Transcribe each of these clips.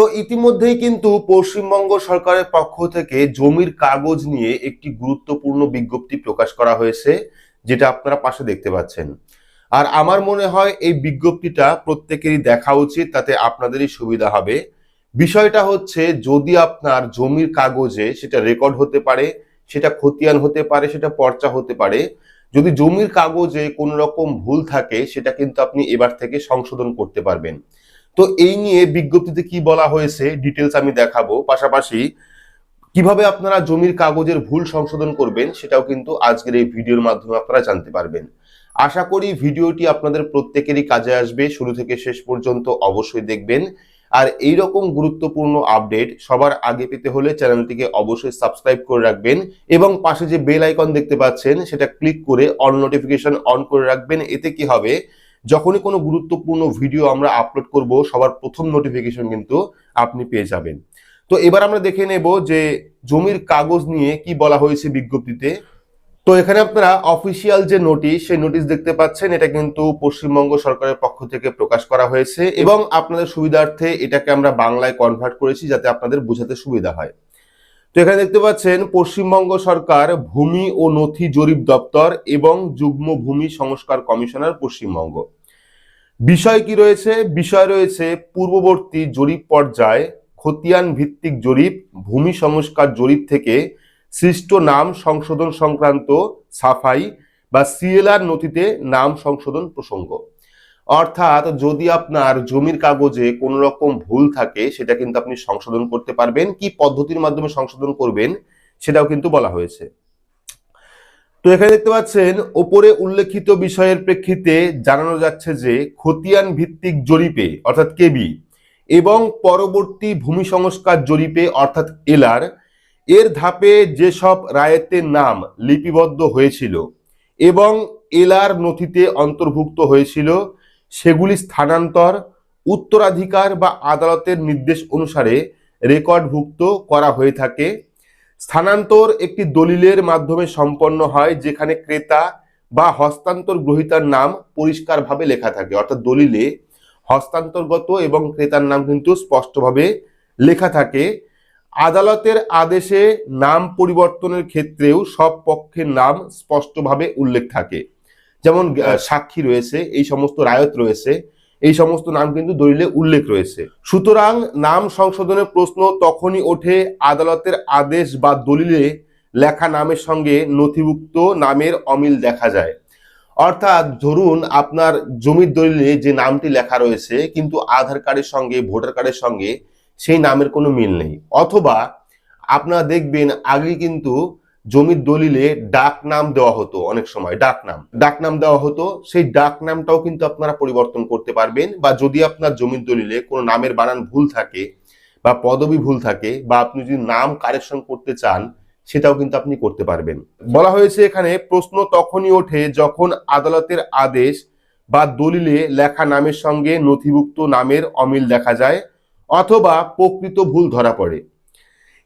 তো ইতিমধ্যেই কিন্তু পশ্চিমবঙ্গ সরকারের পক্ষ থেকে জমির কাগজ নিয়ে একটি গুরুত্বপূর্ণ বিজ্ঞপ্তি প্রকাশ করা হয়েছে, যেটা আপনারা পাশে দেখতে পাচ্ছেন। আর আমার মনে হয় এই বিজ্ঞপ্তিটা প্রত্যেকেরই দেখা উচিত, তাতে আপনাদেরই সুবিধা হবে। বিষয়টা হচ্ছে, যদি আপনার জমির কাগজে সেটা রেকর্ড হতে পারে, সেটা খতিয়ান হতে পারে, সেটা পর্চা হতে পারে, যদি জমির কাগজে কোনো রকম ভুল থাকে, সেটা কিন্তু আপনি এবার থেকে সংশোধন করতে পারবেন। তো এই নিয়ে বিজ্ঞপ্তিতে কি বলা হয়েছে ডিটেলস আমি দেখাবো। পাশাপাশি কীভাবে আপনারা জমির কাগজের ভুল সংশোধন করবেন, সেটাও কিন্তু আজকের এই ভিডিওর মাধ্যমে আপনারা জানতে পারবেন। আশা করি ভিডিওটি আপনাদের প্রত্যেকেরই কাজে আসবে, শুরু থেকে শেষ পর্যন্ত অবশ্যই দেখবেন। আর এই রকম গুরুত্বপূর্ণ আপডেট সবার আগে পেতে হলে চ্যানেলটিকে অবশ্যই সাবস্ক্রাইব করে রাখবেন এবং পাশে যে বেল আইকন দেখতে পাচ্ছেন, সেটা ক্লিক করে অল নোটিফিকেশন অন করে রাখবেন। এতে কি হবে? যখনই কোনো গুরুত্বপূর্ণ ভিডিও আমরা আপলোড করব, সবার প্রথম নোটিফিকেশন কিন্তু আপনি পেয়ে যাবেন। তো এবার আমরা দেখে নেব যে জমির কাগজ নিয়ে কি বলা হয়েছে বিজ্ঞপ্তিতে। তো এখানে আপনারা অফিসিয়াল যে নোটিশ সেই নোটিশ দেখতে পাচ্ছেন, এটা কিন্তু পশ্চিমবঙ্গ সরকারের পক্ষ থেকে প্রকাশ করা হয়েছে এবং আপনাদের সুবিধার্থে এটাকে আমরা বাংলায় কনভার্ট করেছি যাতে আপনাদের বোঝাতে সুবিধা হয়। তো এখানে দেখতে পাচ্ছেন, পশ্চিমবঙ্গ সরকার ভূমি ও নথি জরিপ দপ্তর এবং যুগ্ম ভূমি সংস্কার কমিশনার পশ্চিমবঙ্গ। বিষয় কি রয়েছে? বিষয় রয়েছে পূর্ববর্তী জরিপ পর্যায়ে খতিয়ান ভিত্তিক জরিপ, ভূমি সংস্কার জরিপ থেকে সৃষ্ট নাম সংশোধন সংক্রান্ত সাফাই বা সিএলআর নথিতে নাম সংশোধন প্রসঙ্গ। অর্থাৎ যদি আপনার জমির কাগজে কোনো রকম ভুল থাকে, সেটা কিন্তু আপনি সংশোধন করতে পারবেন। কি পদ্ধতির মাধ্যমে সংশোধন করবেন, সেটাও কিন্তু বলা হয়েছে। তো এখানে দেখতে পাচ্ছেন, ওপরে উল্লেখিত বিষয়ের প্রেক্ষিতে জানানো যাচ্ছে যে, খতিয়ান ভিত্তিক জরিপে, অর্থাৎ কেবি, এবং পরবর্তী ভূমি সংস্কার জরিপে, অর্থাৎ এলার এর ধাপে যেসব রায়তের নাম লিপিবদ্ধ হয়েছিল এবং এলার নথিতে অন্তর্ভুক্ত হয়েছিল সেগুলি স্থানান্তর, উত্তরাধিকার বা আদালতের নির্দেশ অনুসারে রেকর্ডভুক্ত করা হয়ে থাকে। স্থানান্তর একটি দলিলের মাধ্যমে সম্পন্ন হয়, যেখানে ক্রেতা বা হস্তান্তর গ্রহীতার নাম পরিষ্কারভাবে লেখা থাকে। অর্থাৎ দলিলে হস্তান্তরগত এবং ক্রেতার নাম কিন্তু স্পষ্টভাবে লেখা থাকে। আদালতের আদেশে নাম পরিবর্তনের ক্ষেত্রেও সব পক্ষের নাম স্পষ্টভাবে উল্লেখ থাকে। যেমন সাক্ষী রয়েছে, এই সমস্ত রায়ত রয়েছে, এই সমস্ত নাম কিন্তু দলিলে উল্লেখ রয়েছে। সুতরাং নাম সংশোধনের প্রশ্ন তখনই ওঠে আদালতের আদেশ বা দলিলে লেখা নামের সঙ্গে নথিভুক্ত নামের অমিল দেখা যায়। অর্থাৎ ধরুন আপনার জমির দলিলে যে নামটি লেখা রয়েছে, কিন্তু আধার কার্ডের সঙ্গে, ভোটার কার্ডের সঙ্গে সেই নামের কোনো মিল নেই। অথবা আপনারা দেখবেন আগে কিন্তু জমির দলিলে ডাক নাম দেওয়া হতো অনেক সময়, ডাক নাম। ডাক নাম দেওয়া হতো, সেই ডাক নামটাও কিন্তু আপনারা পরিবর্তন করতে পারবেন বা যদি আপনার জমির দলিলে কোনো নামের বানান ভুল থাকে বা পদবি ভুল থাকে বা আপনি যদি নাম কারেকশন করতে চান, সেটাও কিন্তু আপনি করতে পারবেন। বলা হয়েছে এখানে, প্রশ্ন তখনই ওঠে যখন আদালতের আদেশ বা দলিলে লেখা নামের সঙ্গে নথিভুক্ত নামের অমিল দেখা যায় অথবা প্রকৃত ভুল ধরা পড়ে।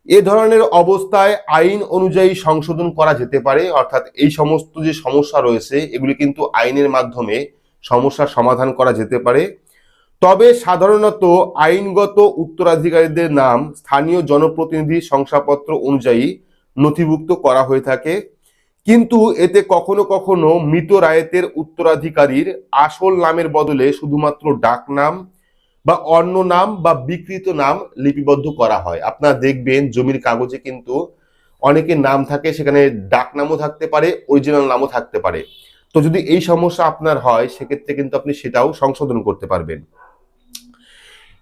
এ ধরনের অবস্থায় আইন অনুযায়ী সংশোধন করা যেতে পারে, অর্থাৎ এই সমস্ত যে সমস্যা রয়েছে, এগুলি কিন্তু আইনের মাধ্যমে সমস্যার সমাধান করা যেতে পারে। তবে সাধারণত আইনগত উত্তরাধিকারীদের নাম স্থানীয় জনপ্রতিনিধি শংসাপত্র অনুযায়ী নথিভুক্ত করা হয়ে থাকে। কিন্তু এতে কখনো কখনো মৃত রায়তের উত্তরাধিকারীর আসল নামের বদলে শুধুমাত্র ডাক নাম বা অন্য নাম বা বিকৃত নাম লিপিবদ্ধ করা হয়। আপনারা দেখবেন জমির কাগজে কিন্তু অনেকের নাম থাকে, সেখানে ডাক নামও থাকতে পারে অরিজিনাল নামও থাকতে পারে। তো যদি এই সমস্যা আপনার হয়, সেক্ষেত্রে কিন্তু আপনি সেটাও সংশোধন করতে পারবেন।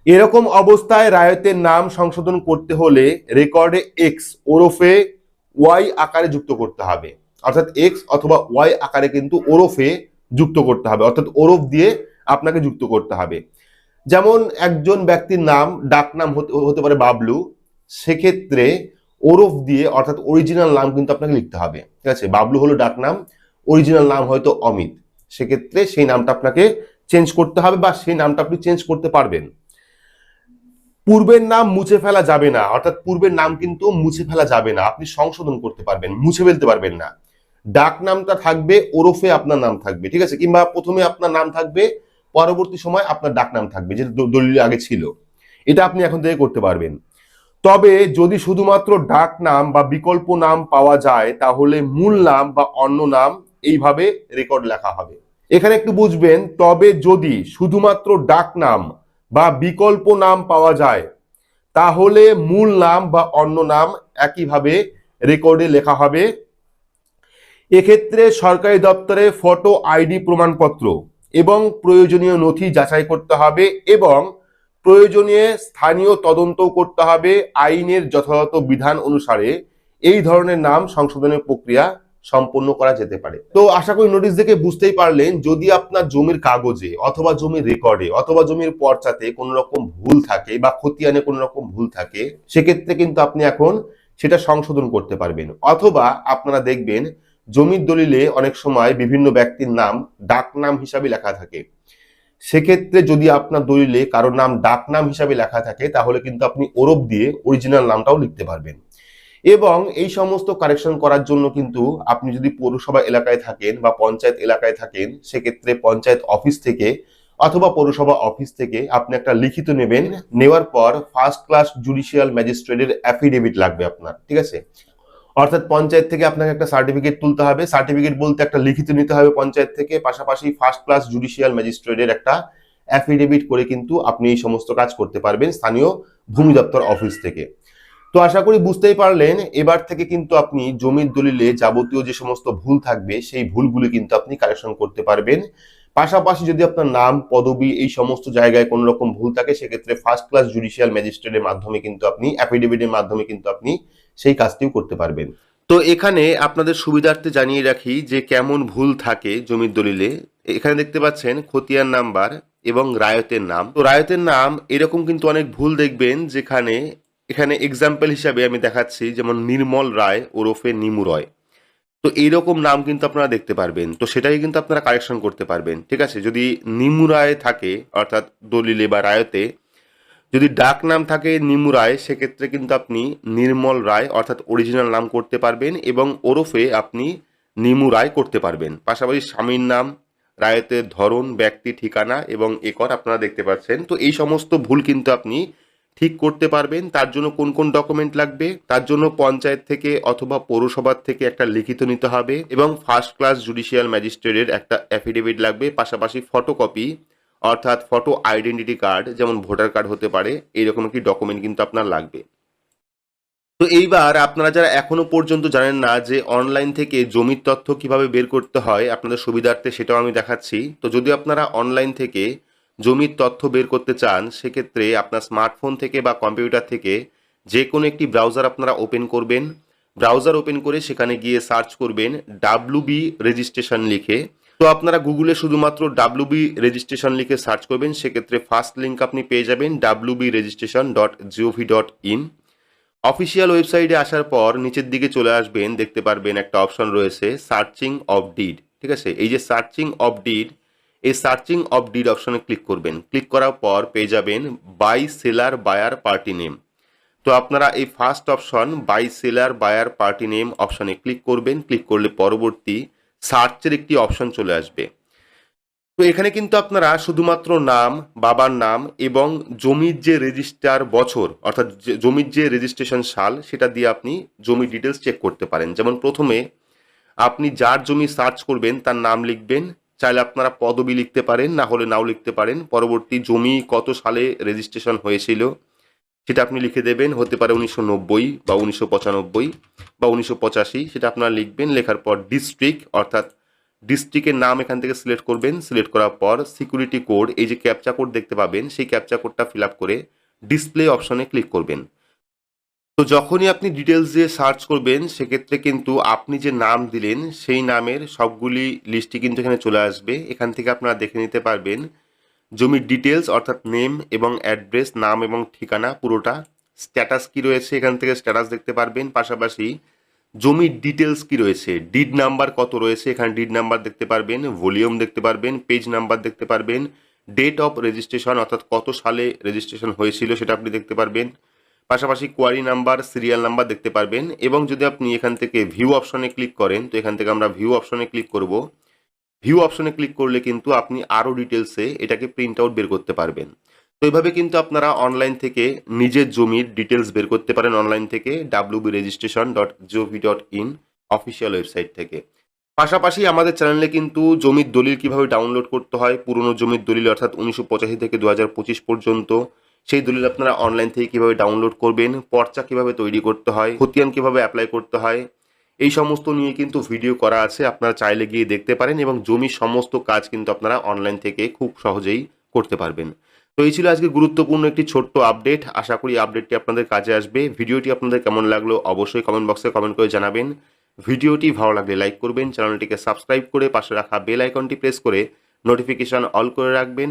এরকম অবস্থায় রায়তের নাম সংশোধন করতে হলে রেকর্ডে এক্স ওরফে ওয়াই আকারে যুক্ত করতে হবে। অর্থাৎ এক্স অথবা ওয়াই আকারে কিন্তু ওরফে যুক্ত করতে হবে। অর্থাৎ ওরফ দিয়ে আপনাকে যুক্ত করতে হবে। যেমন একজন ব্যক্তির নাম ডাক নাম হতে পারে বাবলু, সেক্ষেত্রে ওরফ দিয়ে অর্থাৎ অরিজিনাল নাম কিন্তু আপনাকে লিখতে হবে, ঠিক আছে? বাবলু হলো ডাক নাম অরিজিনাল নাম হয়তো অমিত, সেক্ষেত্রে সেই নামটা আপনাকে চেঞ্জ করতে হবে বা সেই নামটা আপনি চেঞ্জ করতে পারবেন। পূর্বের নাম মুছে ফেলা যাবে না, অর্থাৎ পূর্বের নাম কিন্তু মুছে ফেলা যাবে না, আপনি সংশোধন করতে পারবেন, মুছে ফেলতে পারবেন না। ডাক নামটা থাকবে, ওরফে আপনার নাম থাকবে, ঠিক আছে? কিংবা প্রথমে আপনার নাম থাকবে পরবর্তী সময় আপনার ডাক নাম থাকবে যে দলিল আগে ছিল। এটা আপনি এখন থেকে করতে পারবেন। তবে যদি শুধুমাত্র ডাক নাম বা বিকল্প নাম পাওয়া যায়, তাহলে মূল নাম বা অন্য নাম এইভাবে রেকর্ড লেখা হবে। এখানে একটু বুঝবেন, তবে যদি শুধুমাত্র ডাক নাম বা বিকল্প নাম পাওয়া যায়, তাহলে মূল নাম বা অন্য নাম একইভাবে রেকর্ডে লেখা হবে। এক্ষেত্রে সরকারি দপ্তরে ফটো আইডি প্রমাণপত্র এবং প্রয়োজনীয় নথি যাচাই করতে হবে এবং প্রয়োজনীয় স্থানীয় তদন্তও করতে হবে আইনের যথাযথ বিধান অনুসারে। এই ধরনের নাম সংশোধনের প্রক্রিয়া সম্পন্ন করা যেতে পারে। তো আশা করি নোটিশ দেখে বুঝতেই পারলেন, যদি আপনার জমির কাগজে অথবা জমির রেকর্ডে অথবা জমির পর্চাতে কোনো রকম ভুল থাকে বা খতিয়ানে কোনো রকম ভুল থাকে, সেক্ষেত্রে কিন্তু আপনি এখন সেটা সংশোধন করতে পারবেন। অথবা আপনারা দেখবেন জমির দলিলে অনেক সময় বিভিন্ন ব্যক্তির নাম ডাক নাম হিসাবে লেখা থাকে। সেক্ষেত্রে যদি আপনার দলিলে কারোর নাম ডাক নাম হিসাবে লেখা থাকে, তাহলে কিন্তু আপনি ওরব দিয়ে অরিজিনাল নামটাও লিখতে পারবেন। এবং এই সমস্ত কারেকশন করার জন্য কিন্তু আপনি যদি পৌরসভা এলাকায় থাকেন বা পঞ্চায়েত এলাকায় থাকেন, সেক্ষেত্রে পঞ্চায়েত অফিস থেকে অথবা পৌরসভা অফিস থেকে আপনি একটা লিখিত নেবেন। নেওয়ার পর ফার্স্ট ক্লাস জুডিশিয়াল ম্যাজিস্ট্রেটের অ্যাফিডেভিট লাগবে আপনার, ঠিক আছে? অর্থাৎ পঞ্চায়েত থেকে আপনাকে একটা সার্টিফিকেট তুলতে হবে। সার্টিফিকেট বলতে একটা লিখিত নিতে হবে পঞ্চায়েত থেকে। পাশাপাশি ফার্স্ট ক্লাস জুডিশিয়াল ম্যাজিস্ট্রেটের একটা অ্যাফিডেভিট করে কিন্তু আপনি এই সমস্ত কাজ করতে পারবেন স্থানীয় ভূমি দপ্তর অফিস থেকে। তো আশা করি বুঝতেই পারলেন। এবার থেকে কিন্তু আপনি জমির দলিলে যাবতীয় যে সমস্ত ভুল থাকবে, সেই ভুলগুলি কিন্তু আপনি কারেকশন করতে পারবেন। পাশাপাশি যদি আপনার নাম, পদবি এই সমস্ত জায়গায় কোনো রকম ভুল থাকে, সেক্ষেত্রে ফার্স্ট ক্লাস জুডিশিয়াল ম্যাজিস্ট্রেটের মাধ্যমে কিন্তু আপনি অ্যাফিডেভিটের মাধ্যমে কিন্তু আপনি সেই কাজটিও করতে পারবেন। তো এখানে আপনাদের সুবিধার্থে জানিয়ে রাখি যে কেমন ভুল থাকে জমির দলিলে, এখানে দেখতে পাচ্ছেন খতিয়ান নাম্বার এবং রায়তের নাম। তো রায়তের নাম, এরকম কিন্তু অনেক ভুল দেখবেন যেখানে, এখানে এক্সাম্পল হিসাবে আমি দেখাচ্ছি, যেমন নির্মল রায় ওরফে নিমু রয়। তো এইরকম নাম কিন্তু আপনারা দেখতে পারবেন। তো সেটাই কিন্তু আপনারা কারেকশন করতে পারবেন, ঠিক আছে? যদি নিমু রায় থাকে, অর্থাৎ দলিলে বা রায়তে, যদি ডাক নাম থাকে নিমু রায়, সেক্ষেত্রে কিন্তু আপনি নির্মল রায়, অর্থাৎ অরিজিনাল নাম করতে পারবেন এবং ওরফে আপনি নিমু রায় করতে পারবেন। পাশাপাশি স্বামীর নাম, রায়তের ধরন, ব্যক্তি, ঠিকানা এবং একর আপনারা দেখতে পাচ্ছেন। তো এই সমস্ত ভুল কিন্তু আপনি ঠিক করতে পারবেন। তার জন্য কোন কোন ডকুমেন্ট লাগবে? তার জন্য পঞ্চায়েত থেকে অথবা পৌরসভার থেকে একটা লিখিত নিতে হবে এবং ফার্স্ট ক্লাস জুডিশিয়াল ম্যাজিস্ট্রেটের একটা অ্যাফিডেভিট লাগবে, পাশাপাশি ফটোকপি অর্থাৎ ফটো আইডেন্টিটি কার্ড যেমন ভোটার কার্ড হতে পারে এইরকম একটি ডকুমেন্ট কিন্তু আপনার লাগবে। তো এইবার আপনারা যারা এখনও পর্যন্ত জানেন না যে অনলাইন থেকে জমির তথ্য কীভাবে বের করতে হয়, আপনাদের সুবিধার্থে সেটাও আমি দেখাচ্ছি। তো যদি আপনারা অনলাইন থেকে জমির তথ্য বের করতে চান, সেক্ষেত্রে আপনার স্মার্টফোন থেকে বা কম্পিউটার থেকে যে কোনো একটি ব্রাউজার আপনারা ওপেন করবেন। ব্রাউজার ওপেন করে সেখানে গিয়ে সার্চ করবেন ডাব্লুবি রেজিস্ট্রেশন লিখে। তো আপনারা গুগলে শুধুমাত্র ডাব্লুবি রেজিস্ট্রেশন লিখে সার্চ করবেন, সেক্ষেত্রে ফার্স্ট লিঙ্ক আপনি পেয়ে যাবেন WB registration dot G O V dot in. Official ওয়েবসাইটে আসার পর নিচের দিকে চলে আসবেন, দেখতে পারবেন একটা অপশন রয়েছে সার্চিং অফ ডিড। ঠিক আছে? এই যে সার্চিং অফ ডিড এই সার্চিং অফ ডিড অপশনে ক্লিক করবেন। ক্লিক করার পর পেয়ে যাবেন by seller buyer party name. তো আপনারা এই first option by seller buyer party name অপশনে ক্লিক করবেন। ক্লিক করলে পরবর্তী সার্চের একটি অপশন চলে আসবে। তো এখানে কিন্তু আপনারা শুধুমাত্র নাম, বাবার নাম এবং জমির যে রেজিস্টার বছর, অর্থাৎ জমির যে রেজিস্ট্রেশন সাল, সেটা দিয়ে আপনি জমি ডিটেলস চেক করতে পারেন। যেমন প্রথমে আপনি যার জমি সার্চ করবেন, তার নাম লিখবেন চাইলে আপনারা পদবি লিখতে পারেন, না হলে নাও লিখতে পারেন। পরবর্তী জমি কত সালে রেজিস্ট্রেশন হয়েছিল সেটা আপনি লিখে দেবেন। হতে পারে উনিশশো নব্বই বা উনিশশো পঁচানব্বই বা উনিশশো পঁচাশি, সেটা আপনারা লিখবেন। লেখার পর ডিস্ট্রিক্ট অর্থাৎ ডিস্ট্রিক্টের নাম এখান থেকে সিলেক্ট করবেন। সিলেক্ট করার পর সিকিউরিটি কোড এই যে ক্যাপচা কোড দেখতে পাবেন, সেই ক্যাপচা কোডটা ফিল করে ডিসপ্লে অপশনে ক্লিক করবেন। তো যখনই আপনি ডিটেলস দিয়ে সার্চ করবেন, সেক্ষেত্রে কিন্তু আপনি যে নাম দিলেন, সেই নামের সবগুলি লিস্টই কিন্তু এখানে চলে আসবে। এখান থেকে আপনারা দেখে নিতে পারবেন জমির ডিটেলস অর্থাৎ নেম এবং অ্যাড্রেস নাম এবং ঠিকানা, পুরোটা। স্ট্যাটাস কি রয়েছে এখান থেকে স্ট্যাটাস দেখতে পারবেন। পাশাপাশি জমির ডিটেলস কি রয়েছে ডিড নাম্বার কত রয়েছে, এখানে ডিড নাম্বার দেখতে পারবেন ভলিউম দেখতে পারবেন পেজ নাম্বার দেখতে পারবেন ডেট অফ রেজিস্ট্রেশন অর্থাৎ কত সালে রেজিস্ট্রেশন হয়েছিল সেটা আপনি দেখতে পারবেন। পাশাপাশি কোয়ারি নাম্বার সিরিয়াল নাম্বার দেখতে পারবেন এবং যদি আপনি এখান থেকে ভিউ অপশনে ক্লিক করেন, তো এখান থেকে আমরা ভিউ অপশনে ক্লিক করব। ভিউ অপশনে ক্লিক করলে কিন্তু আপনি আরও ডিটেলসে এটাকে প্রিন্ট আউট বের করতে পারবেন। তো এইভাবে কিন্তু আপনারা অনলাইন থেকে নিজের জমির ডিটেলস বের করতে পারেন অনলাইন থেকে WB registration dot G O V dot in official website থেকে। পাশাপাশি আমাদের চ্যানেলে কিন্তু জমির দলিল কীভাবে ডাউনলোড করতে হয়, পুরনো জমির দলিল অর্থাৎ উনিশশো পঁচাশি থেকে দু হাজার পঁচিশ পর্যন্ত সেই দলিল আপনারা অনলাইন থেকে কীভাবে ডাউনলোড করবেন, পর্চা কীভাবে তৈরি করতে হয়, খতিয়ান কীভাবে অ্যাপ্লাই করতে হয়, এই সমস্ত নিয়ে কিন্তু ভিডিও করা আছে, আপনারা চাইলে গিয়ে দেখতে পারেন এবং জমির সমস্ত কাজ কিন্তু আপনারা অনলাইন থেকে খুব সহজেই করতে পারবেন। তো এই ছিল আজকে গুরুত্বপূর্ণ একটি ছোট্ট আপডেট আশা করি আপডেটটি আপনাদের কাজে আসবে। ভিডিওটি আপনাদের কেমন লাগল অবশ্যই কমেন্ট বক্সে কমেন্ট করে জানাবেন। ভিডিওটি ভালো লাগলে লাইক করবেন চ্যানেলটিকে সাবস্ক্রাইব করে পাশে রাখা বেল আইকনটি প্রেস করে নোটিফিকেশন অল করে রাখবেন।